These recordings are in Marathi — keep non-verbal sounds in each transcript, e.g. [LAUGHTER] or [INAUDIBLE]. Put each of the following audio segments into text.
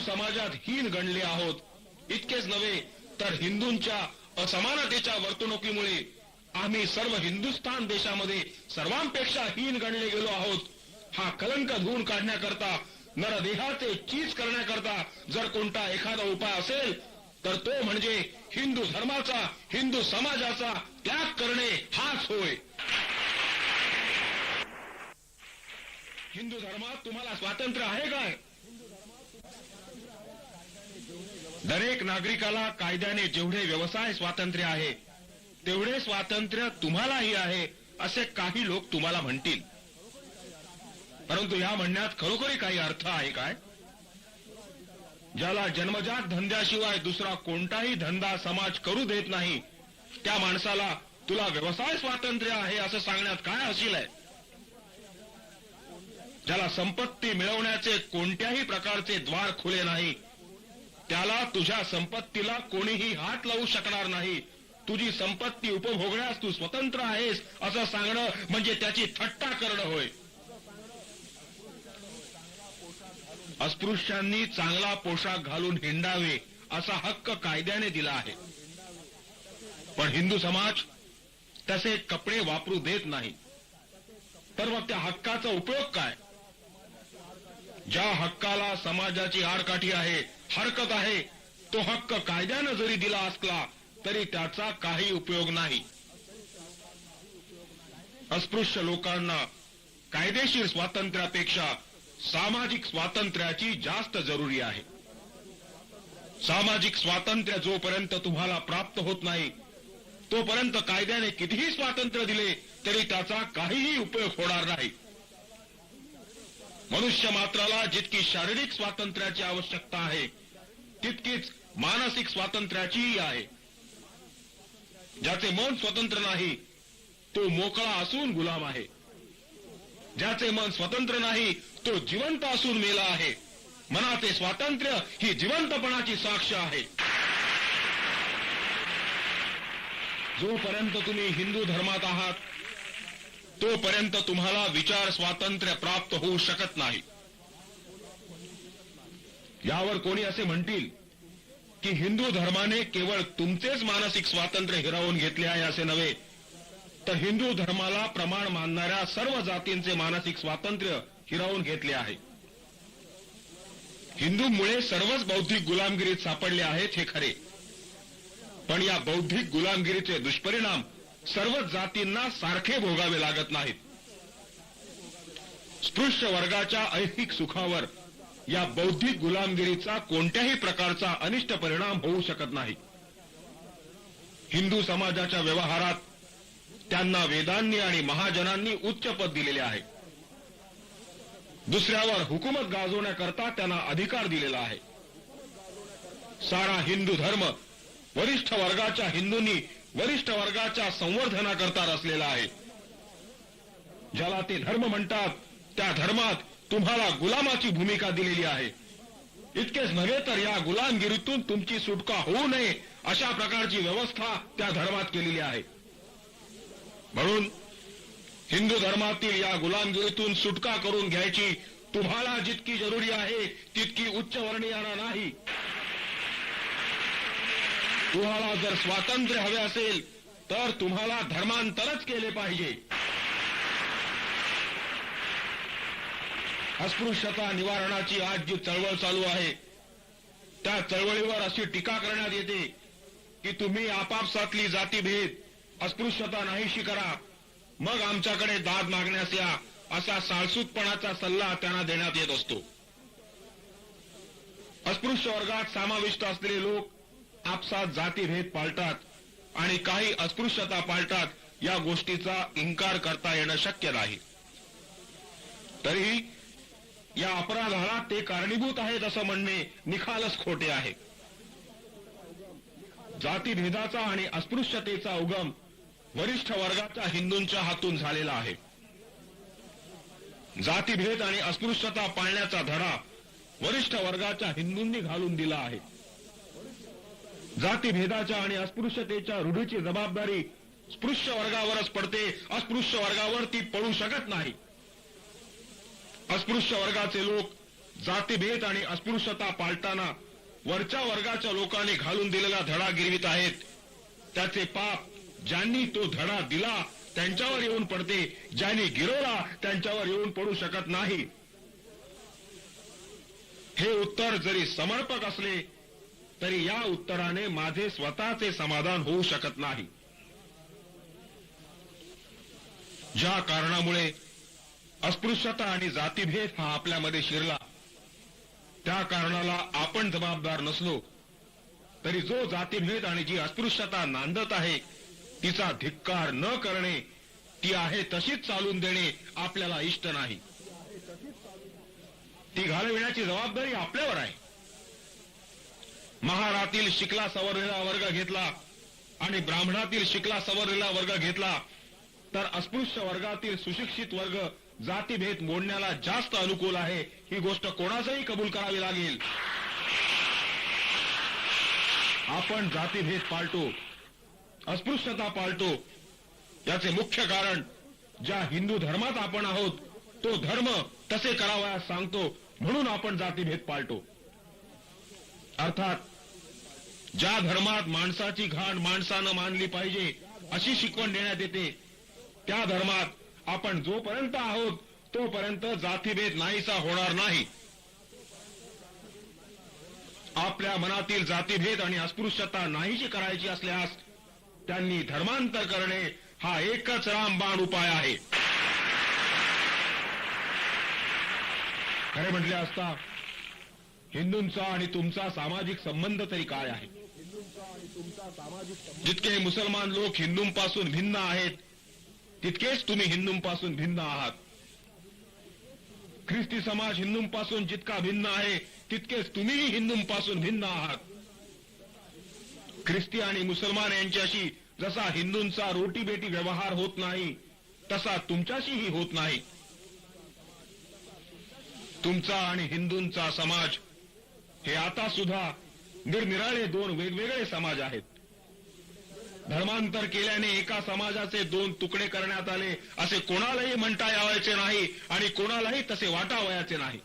हिंदू समाजात हीन गणले आहोत. इतकेच नव्हे तर हिंदूंच्या असमानतेच्या वर्तणुकीमुळे आम्ही सर्व हिंदुस्थान देशामध्ये सर्वांपेक्षा हीन गणले गेलो आहोत. हा कलंक धुवून काढण्याकरता नरदेहाचे चीज करण्याकरता जर कोणता एखादा उपाय असेल तर तो म्हणजे हिंदू धर्माचा हिंदू समाजाचा त्याग करणे हाच होय. हिंदू धर्मात तुम्हाला स्वातंत्र्य आहे काय? दरेक नागरिकाला कायद्याने जेवढे व्यवसाय स्वातंत्र्य आहे तेवढे स्वातंत्र्य तुम्हालाही आहे असे काही लोक तुम्हाला म्हणतील. परंतु या म्हणण्यात खरोखरी काही अर्थ आहे काय? ज्याला जन्मजात धंद्याशिवाय दुसरा कोणताही धंदा समाज करू देत नाही त्या माणसाला तुला व्यवसाय स्वातंत्र्य आहे असं सांगण्यात काय हसील आहे? ज्याला संपत्ती मिळवण्याचे कोणत्याही प्रकारचे द्वार खुले नाही त्याला तुझ्या संपत्तीला कोणीही हात लावू शकणार नाही. तुझी संपत्ती उपभोगण्यास तू स्वतंत्र आहेस असं सांगणं म्हणजे त्याची थट्टा करणं होय. अस्पृश्यांनी चांगला पोशाख घालून हिंडावे असा हक्क कायद्याने दिला आहे. पण हिंदू समाज तसे कपडे वापरू देत नाही. तर मग त्या हक्काचा उपयोग काय? ज्या हक्काला समाजाची आडकाठी आहे हरकत आहे तो हक्क कायद्यानं जरी दिला असला तरी त्याचा काही उपयोग नाही. अस्पृश्य लोकांना कायदेशीर स्वातंत्र्यापेक्षा सामाजिक स्वातंत्र्याची जास्त जरुरी आहे. सामाजिक स्वातंत्र्य जोपर्यंत तुम्हाला प्राप्त होत नाही तोपर्यंत कायद्याने कितीही स्वातंत्र्य दिले तरी त्याचा काहीही उपयोग होणार नाही. मनुष्य मात्राला जितकी शारीरिक स्वातंत्र्याची आवश्यकता आहे तितकीच मानसिक स्वातंत्र्याचीही आहे. ज्याचे मन स्वतंत्र नाही तो मोकळा असून गुलाम आहे. ज्याचे मन स्वतंत्र नाही तो जिवंत असून मेला आहे. मनाचे स्वातंत्र्य ही जिवंतपणाची साक्ष आहे. जोपर्यंत तुम्ही हिंदू धर्मात आहात तोपर्यंत तुम्हाला विचार स्वातंत्र्य प्राप्त होऊ शकत नाही. यावर कोणी असे म्हणतील की हिंदू धर्माने केवळ तुमचेच मानसिक स्वातंत्र्य हिरावून घेतले आहे असे नव्हे तर हिंदू धर्माला प्रमाण मानणाऱ्या सर्व जातींचे मानसिक स्वातंत्र्य हिरावून घेतले आहे. हिंदूमुळे सर्वच बौद्धिक गुलामगिरीत सापडले आहेत हे खरे पण या बौद्धिक गुलामगिरीचे दुष्परिणाम सर्व जातींना सारखे भोगावे लागत नाहीत. स्पृश्य वर्गाच्या ऐहिक सुखावर या बौद्धिक गुलामगिरीचा कोणत्याही प्रकारचा अनिष्ट परिणाम होऊ शकत नाही. हिंदू समाजाच्या व्यवहारात त्यांना वेदांनी आणि महाजनांनी उच्च पद दिलेले आहे. दुसऱ्यावर हुकूमत गाजवण्याकरता त्यांना अधिकार दिलेला आहे. सारा हिंदू धर्म वरिष्ठ वर्गाच्या हिंदूंनी वरिष्ठ वर्गाच्या संवर्धनाकरता रचलेला आहे. ज्याला ते धर्म म्हणतात त्या धर्मात तुम्हाला गुलामाची भूमिका दिलेली आहे. इतकेच नव्हे तर या गुलामगिरीतून तुमची सुटका होऊ नये अशा प्रकारची व्यवस्था त्या धर्मात केलेली आहे. म्हणून हिंदू धर्मातील या गुलामगिरीतून सुटका करून घ्यायची तुम्हाला जितकी जरुरी आहे तितकी उच्च उच्चवर्णीयांना नाही. तुम्हाला जर स्वातंत्र्य हवे असेल तर तुम्हाला धर्मांतरच केले पाहिजे. अस्पृश्यता निवारणाची आज जी चळवळ चालू आहे त्या चळवळीवर अशी टीका करण्यात येते की तुम्ही आपापसातली जातीभेद अस्पृश्यता नाहीशी करा. मग आमच्याकडे दाद मागण्यास या असा साळसूतपणाचा सल्ला त्यांना देण्यात येत असतो. अस्पृश्य वर्गात समाविष्ट असलेले लोक आपसात जातीभेद पाळतात आणि काही अस्पृश्यता पाळतात या गोष्टीचा इन्कार करता येणं शक्य नाही. तरीही या अपराधाला ते कारणीभूत आहेत असं म्हणणे निखालच खोटे आहे. जातीभेदाचा आणि अस्पृश्यतेचा उगम वरिष्ठ वर्गाच्या हिंदूंच्या हातून झालेला आहे. जातीभेद आणि अस्पृश्यता पाळण्याचा धडा वरिष्ठ वर्गाच्या हिंदूंनी घालून दिला आहे. जातीभेदाच्या आणि अस्पृश्यतेच्या रूढीची जबाबदारी स्पृश्य वर्गावरच पडते. अस्पृश्य वर्गावर ती पडू शकत नाही. अस्पृश्य वर्गाचे लोक जातीभेद आणि अस्पृश्यता पाळताना वरच्या वर्गाच्या लोकांनी घालून दिलेला धडा गिरवित आहेत. त्याचे पाप ज्यांनी तो धडा दिला त्यांच्यावर येऊन पडते. ज्यांनी गिरवला त्यांच्यावर येऊन पडू शकत नाही. हे उत्तर जरी समर्पक असले तरी या उत्तराने माझे स्वतःचे समाधान होऊ शकत नाही. ज्या कारणामुळे अस्पृश्यता आणि जातीभेद हा आपल्यामध्ये शिरला त्या कारणाला आपण जबाबदार नसलो तरी जो जातीभेद आणि जी अस्पृश्यता नांदत आहे तिचा धिक्कार न करणे ती आहे तशीच चालून देणे आपल्याला इष्ट नाही. ती घालविण्याची जबाबदारी आपल्यावर आहे. महारातील शिकला सवरलेला वर्ग घेतला आणि ब्राह्मणातील शिकला सवरलेला वर्ग घेतला तर अस्पृश्य वर्गातील सुशिक्षित वर्ग जातीभेद मोडण्याला जास्त अनुकूल आहे. ही गोष्ट कोणाचंही कबूल करावी लागेल. आपण जातीभेद पाळतो अस्पृश्यता पाळतो. याचे मुख्य कारण ज्या हिंदू धर्मात आपण आहोत तो धर्म तसे करावयास सांगतो म्हणून आपण जातीभेद पाळतो. अर्थात ज्या धर्मात माणसाची घाण माणसानं मानली पाहिजे अशी शिकवण देण्यात येते. त्या धर्मात आपण जोपर्यंत आहोत तोपर्यंत जातीभेद नाहीसा होणार नाही. आपल्या मनातील जातीभेद आणि अस्पृश्यता नाहीशी करायची असल्यास त्यांनी धर्मांतर करणे हा एकच रामबाण उपाय आहे. खरे म्हटले असता हिंदूंचा आणि तुमचा सामाजिक संबंध तरी काय आहे? जितके मुसलमान लोक हिंदूंपासून भिन्न आहेत तितकेच तुम्ही हिंदूंपासून भिन्न आहात. ख्रिस्ती समाज हिंदूंपासून जितका भिन्न आहे तितकेच तुम्हीही हिंदूंपासून भिन्न आहात. ख्रिस्ती आणि मुसलमान यांच्याशी जसा हिंदूंचा रोटीबेटी व्यवहार होत नाही तसा तुमच्याशीही होत नाही. तुमचा आणि हिंदूंचा समाज हे आता सुद्धा निरनिराळे दोन वेगवेगळे समाज आहेत. धर्मांतर केल्याने एका समाजाचे दोन तुकडे करण्यात आले असे कोणालाही म्हणता यावायचे नाही आणि कोणालाही तसे वाटावयाचे नाही.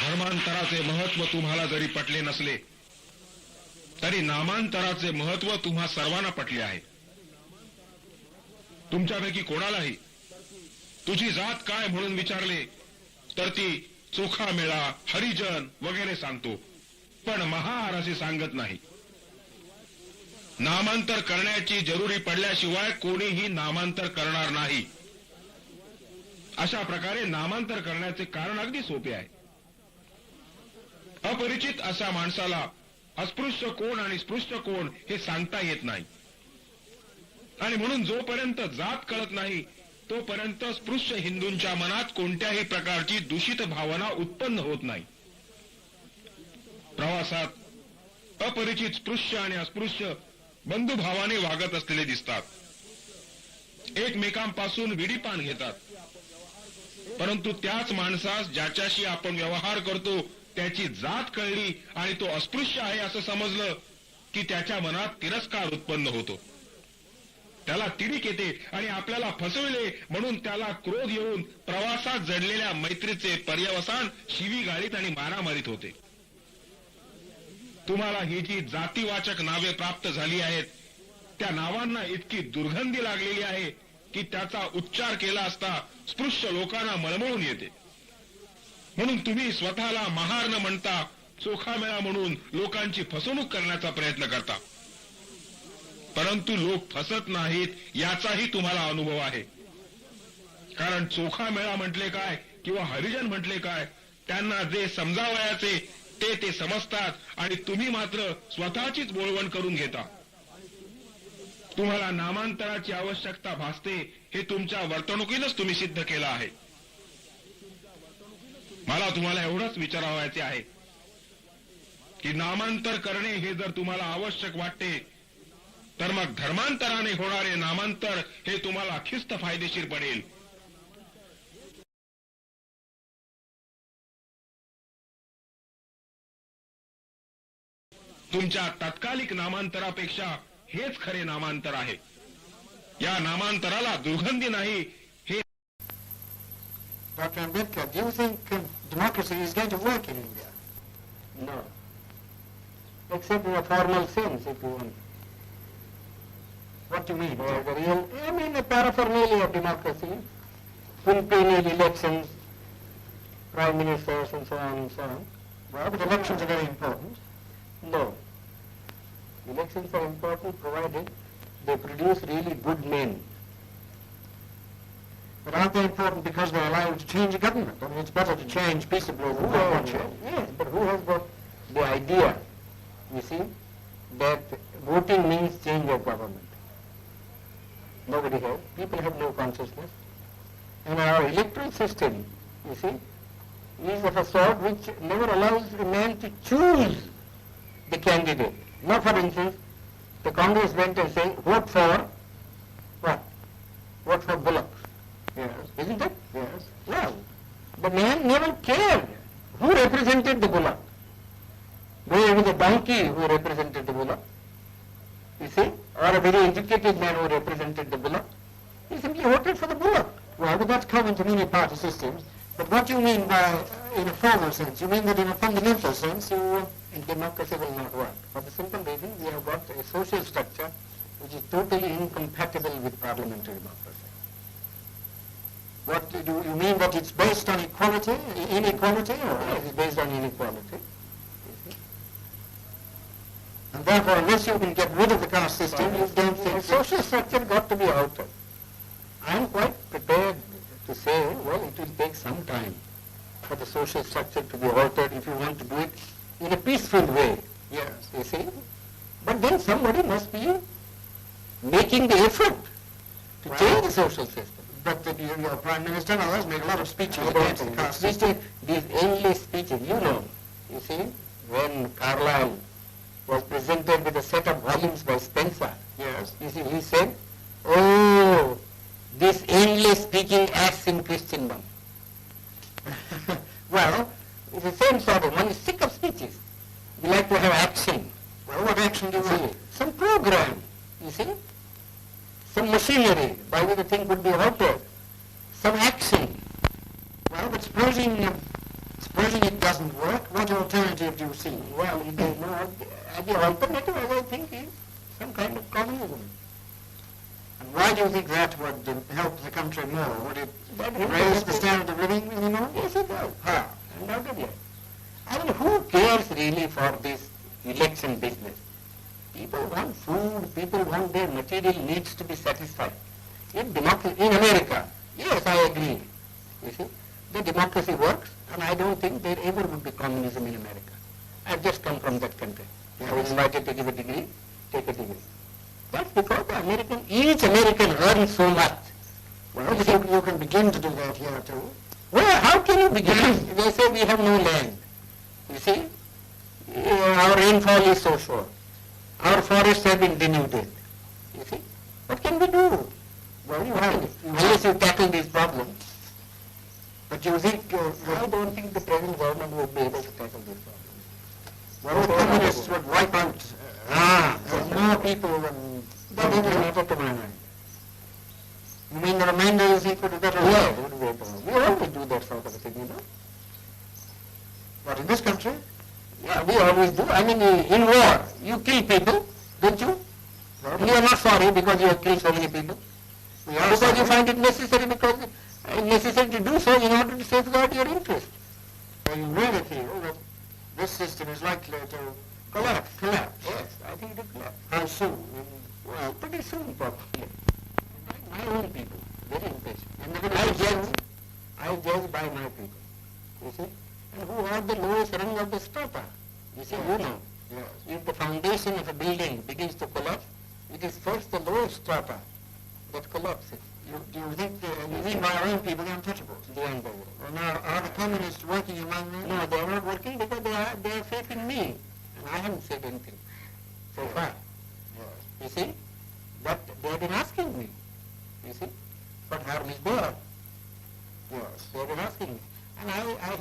धर्मांतराचे महत्त्व तुम्हाला जरी पटले नसले तरी नामांतराचे महत्त्व तुम्हा सर्वांना पटले आहे. तुमच्यापैकी कोणालाही तुझी जात काय म्हणून विचारले तर ती चोखा मेळा हरिजन वगैरे सांगतो. पण महार असे सांगत नाही. नामांतर करण्याची जरुरी पडल्याशिवाय कोणीही नामांतर करणार नाही. अशा प्रकारे नामांतर करण्याचे कारण अगदी सोपे आहे. अपरिचित अशा माणसाला अस्पृश्य कोण आणि स्पृश्य कोण हे सांगता येत नाही. आणि म्हणून जोपर्यंत जात कळत नाही तोपर्यंत स्पृश्य हिंदूंच्या मनात कोणत्याही प्रकारची दूषित भावना उत्पन्न होत नाही. प्रवासात अपरिचित स्पृश्य आणि अस्पृश्य बंधुभावाने वागत असलेले दिसतात. एकमेकांपासून विडीपान घेतात. परंतु त्याच माणसास ज्याच्याशी आपण व्यवहार करतो त्याची जात कळली आणि तो अस्पृश्य आहे असं समजलं की त्याच्या मनात तिरस्कार उत्पन्न होतो. त्याला तिरीक येते आणि आपल्याला फसविले म्हणून त्याला क्रोध येऊन प्रवासात जडलेल्या मैत्रीचे पर्यवसान शिवी गाळीत आणि मारामारीत होते. तुम्हाला ही जी जातीवाचक नावे प्राप्त झाली आहेत त्या नावांना इतकी दुर्गंधी लागलेली आहे की त्याचा उच्चार केला असता स्पृश्य लोकांना मळमळून येते. म्हणून तुम्ही स्वतःला महार न म्हणता चोखामेळा म्हणून लोकांची फसवणूक करण्याचा प्रयत्न करता. परंतु लोक फसत नाहीत याचाही तुम्हाला अनुभव आहे. कारण चोखा मेळा म्हटले काय किंवा हरिजन म्हटले काय त्यांना जे समजावयाचे ते ते समजतात आणि तुम्ही मात्र स्वतःचीच बोळवण करून घेता. तुम्हाला नामांतराची आवश्यकता भासते हे तुमच्या वर्तणुकीनंच तुम्ही सिद्ध केलं आहे. मला तुम्हाला एवढंच विचारावायचे आहे की नामांतर करणे हे जर तुम्हाला आवश्यक वाटते तर मग धर्मांतराने होणारे नामांतर हे तुम्हाला खिस्त फायदेशीर पडेल तुमच्या तात्कालिक नामांतरापेक्षा हेच खरे नामांतर आहे या नामांतराला दुर्गंधी नाही हे Dr. Ambedkar, do you think um, democracy is going to work in India? No. Except in a formal sense, if you want. What mean? Or the real, I mean, a paraphernalia of democracy, quinquennial elections, prime ministers and so on and um, so um. on. Well, but elections are very important. No. Elections are important provided they produce really good men. But aren't they important because they allow you to change a government? I mean, it's better to change peaceably than has, yes, but who has got the idea, you see, that voting means change of government? Nobody has. People have no consciousness. And our electoral system, you see, is of a sort which never allows a man to choose the candidate. Now, for instance, the Congress went and said, vote for what? Vote for Bullock. Yes. Isn't it? Yes. Well, the man never cared who represented the bullock. Whether it was a donkey who represented the bullock, you see, or a very educated man who represented the bullock. He simply voted for the bullock. Well, but that's common to many party systems. But what do you mean by, uh, in a formal sense? You mean that in a fundamental sense, you... Uh, And democracy will not work. For the simple reason we have got a social structure which is totally incompatible with parliamentary democracy. what do you, you mean that it's based on equality, inequality, or... It is based on inequality. And therefore, unless you can get rid of the caste system, you don't think... social structure got to be altered. I am quite prepared to say, oh, well, it will take some time for the social structure to be altered if you want to do it in a peaceful way, Yes. you see. But then somebody must be making the effort to Well- change the social system. But the, your, your Prime Minister and others make a lot of speeches against the these endless speeches, you know, you see, when Carlyle was presented with a set of volumes by Spencer, Yes. You see, he said, oh, this endless speaking acts in Christendom. [LAUGHS] well, It's the same sort of, one is sick of speeches. We like to have action. well, what action do you You see, want? some program, you see, some machinery by which the thing could be altered, some action. Well, but supposing, uh, supposing it doesn't work, what alternative do you see? Well, is not, uh, the alternative, I think, is some kind of communism. Why do you think that would uh, help the country more? Would it raise the standard of living anymore? Yes, it does. How? Undoubtedly. I mean, who cares really for this election business? People want food, people want their material needs to be satisfied. If democracy, in America, yes, I agree. You see, the democracy works, and I don't think there ever would be communism in America. I've just come from that country. I was invited to give a degree, take a degree. That's because the American, each American earns so much. Well, you think you can begin to do that here too? Well, how can you begin? [COUGHS] They say we have no land. You see, our rainfall is so short. Our forests have been denuded. You see, what can we do? Well, you have. Unless you tackle these problems, But you think, uh, I don't think the present government will be able to tackle these problems. well, the communists would wipe out uh, Ah, uh, more people than... that is not to my mind. You mean the remainder you think would be better Yeah, off? it would. We always do that sort of thing, you know. But in this country? Yeah, we always do. I mean, in war, you kill people, don't you? Well, You are not sorry because you have killed so many people. we are Because you find it necessary because uh, necessary to do so in order to safeguard your interest. Well, you really feel that this system is likely to collapse, collapse. Yes, I think it will collapse. How soon? Well, pretty soon probably. My, my own people, very impatient. And I judge, I judge by my people. You see? And who are the lowest rung of the strata. You see, you know. Yes. If the foundation of a building begins to collapse, it is first the lowest strata that collapses. You, do you think, uh, you mean by our own people, the untouchables? The unbelievable. Well, now, are the communists working among them? No, they are not working because they are they have faith in me, and I haven't said anything so far. You see, but they have been asking me. You see, what harm is there? Yes. They have been asking me, and I I have